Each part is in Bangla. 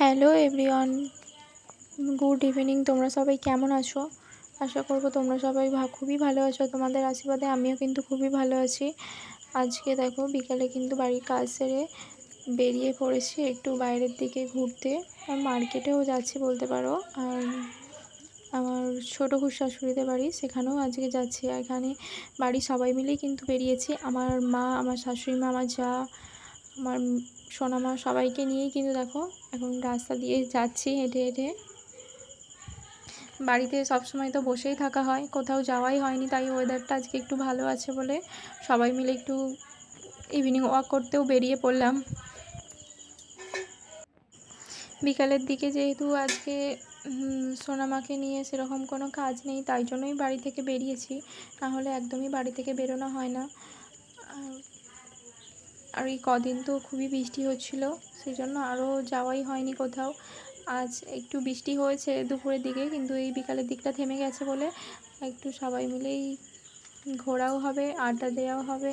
হ্যালো এভরিওয়ান গুড ইভিনিং তোমরা সবাই কেমন আছো? আশা করব তোমরা সবাই খুবই ভালো আছো। তোমাদের আশীর্বাদে আমিও কিন্তু খুবই ভালো আছি। আজকে দেখো, বিকালে কিন্তু বাড়ির কাজ সেরে বেরিয়ে পড়েছি একটু বাইরের দিকে ঘুরতে। আর মার্কেটেও যাচ্ছি বলতে পারো। আর আমার ছোটো খুব শাশুড়িদের বাড়ি, সেখানেও আজকে যাচ্ছি। এখানে বাড়ির সবাই মিলেই কিন্তু বেরিয়েছি। আমার মা, আমার শাশুড়ি মা, আমার যা আমার সোনামা সবাইকে নিয়েই কিন্তু দেখো, এখন রাস্তা দিয়ে যাচ্ছি হেঁটে হেঁটে। বাড়িতে সব সময় তো বসেই থাকা হয়, কোথাও যাওয়াই হয়নি, তাই ওয়েদারটা আজকে একটু ভালো আছে বলে সবাই মিলে একটু ইভিনিং ওয়াক করতেও বেরিয়ে পড়লাম। বিকালের দিকে যেহেতু আজকে সোনামাকে নিয়ে সেরকম কোনো কাজ নেই, তাই জন্যই বাড়ি থেকে বেরিয়েছি নাহলে একদমই বাড়ি থেকে বেরোনো হয় না। আর এই কদিন তো খুবই বৃষ্টি হচ্ছিল সেই জন্য আরও যাওয়াই হয়নি কোথাও। আজ একটু বৃষ্টি হয়েছে দুপুরের দিকে, কিন্তু এই বিকালের দিকটা থেমে গেছে বলে একটু সবাই মিলেই ঘোরাও হবে, আড্ডা দেওয়াও হবে।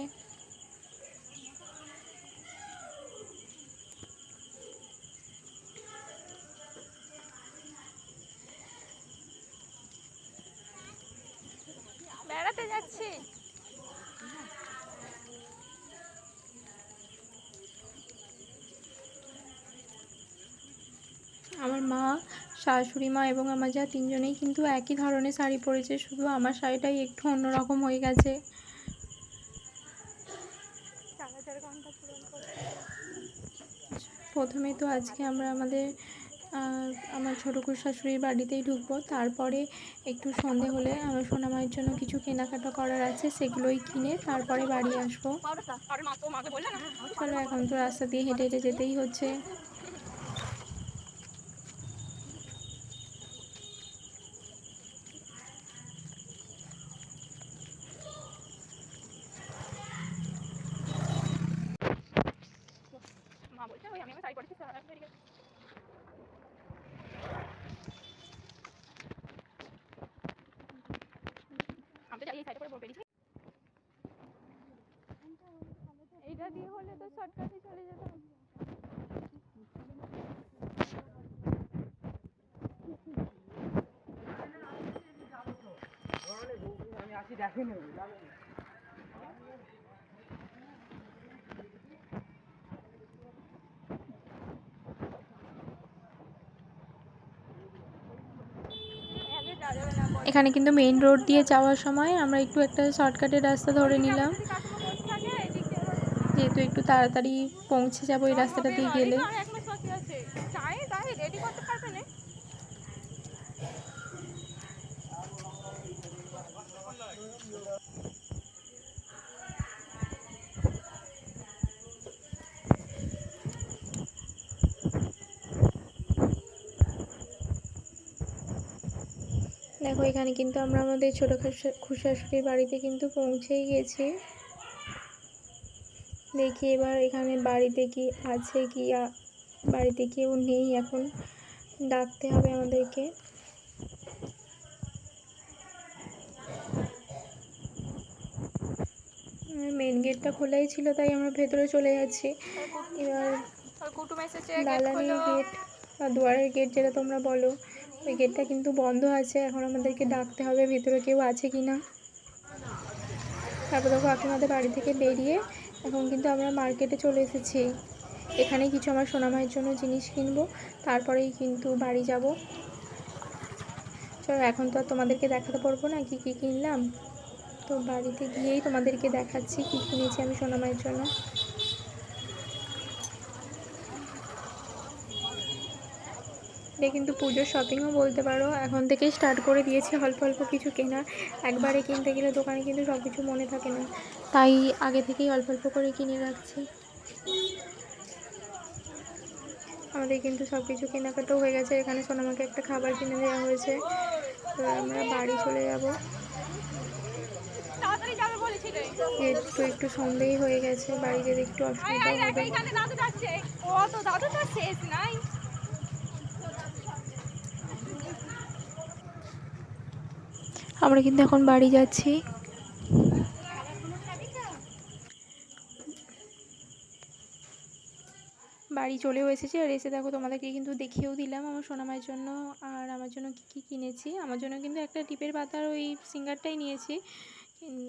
বেড়াতে যাচ্ছি। আমার মা, শাশুড়ি মা এবং আমার যা তিনজনেই কিন্তু একই ধরনের শাড়ি পরেছে। শুধু আমার শাড়িটাই একটু অন্যরকম হয়ে গেছে। প্রথমে তো আজকে আমরা আমাদের আমার ছোটো শাশুড়ির বাড়িতেই ঢুকবো। তারপরে একটু সন্ধে হলে আমার সোনামায়ের জন্য কিছু কেনাকাটা করার আছে, সেগুলোই কিনে তারপরে বাড়ি আসব। চলো, এখন তো রাস্তা দিয়ে হেঁটে হেঁটে যেতেই হচ্ছে মা বলছে ওই আমি আমার শাড়ি পরেছি সারা বেরিয়ে গেছে। আমি তো যাই এই শাড়িটা পরে বেরিয়েছি হলে তো শর্টকাটে চলে যেতাম এখানে কিন্তু মেইন রোড দিয়ে যাওয়ার সময় আমরা একটু একটা শর্টকাটের রাস্তা ধরে নিলাম যদি কাকুমা বসে থাকে, এদিক দিয়ে এবার যেহেতু একটু তাড়াতাড়ি পৌঁছে যাব এই রাস্তাটা দিয়ে গেলে। দেখো এখানে কিন্তু আমরা আমাদের ছোটো খুশাশুড়ির বাড়িতে কিন্তু পৌঁছেই গেছি। দেখি এবার এখানে বাড়িতে কি আছে কি বাড়িতে কেউ নেই এখন। ডাকতে হবে আমাদেরকে। মেন গেটটা খোলাই ছিল, তাই আমরা ভেতরে চলে যাচ্ছি। এবার এসেছে গেট বা দুয়ারের গেট যেটা তোমরা বলো, ওই গেটটা কিন্তু বন্ধ আছে। এখন আমাদেরকে ডাকতে হবে ভেতরে কেউ আছে কি না তারপর দেখো কাকিমাদের বাড়ি থেকে বেরিয়ে এখন কিন্তু আমরা মার্কেটে চলে এসেছি। এখানে কিছু আমার সোনামায়ের জন্য জিনিস কিনবো, তারপরেই কিন্তু বাড়ি যাব। চলো, এখন তো আর তোমাদেরকে দেখাতে পারব না কি কি কিনলাম। তো বাড়িতে গিয়েই তোমাদেরকে দেখাচ্ছি কি কিনেছি আমি সোনামায়ের জন্য। এটা কিন্তু পুজোর শপিংও বলতে পারো। এখন থেকেই স্টার্ট করে দিয়েছি অল্প অল্প কিছু কেনা। একবারে কিনতে গেলে দোকানে কিন্তু সব কিছু মনে থাকে না। তাই আগে থেকেই অল্প অল্প করে কিনে রাখছি। আমাদের কিন্তু সব কিছু কেনাকাটাও হয়ে গেছে। এখানে সোনামাকে একটা খাবার কিনে দেওয়া হয়েছে। তো আমরা বাড়ি চলে যাব। একটু একটু সন্দেহ হয়ে গেছে। বাড়ি যেতে একটু অসুবিধা হবে এখানে দাদু যাচ্ছে ও তো দাদু তো শেষ নাই আমরা কিন্তু এখন বাড়ি যাচ্ছি। বাড়ি চলেও এসেছি আর এসে দেখো তোমাদেরকে কিন্তু দেখিয়েও দিলাম আমার সোনামায়ের জন্য আর আমার জন্য কী কী কিনেছি। আমার জন্য কিন্তু একটা টিপের পাতার ওই সিঙ্গারটাই নিয়েছি।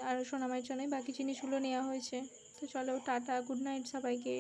আর সোনামায়ের জন্যই বাকি জিনিসগুলো নেওয়া হয়েছে। তো চলো টাটা, গুড নাইট সবাইকে।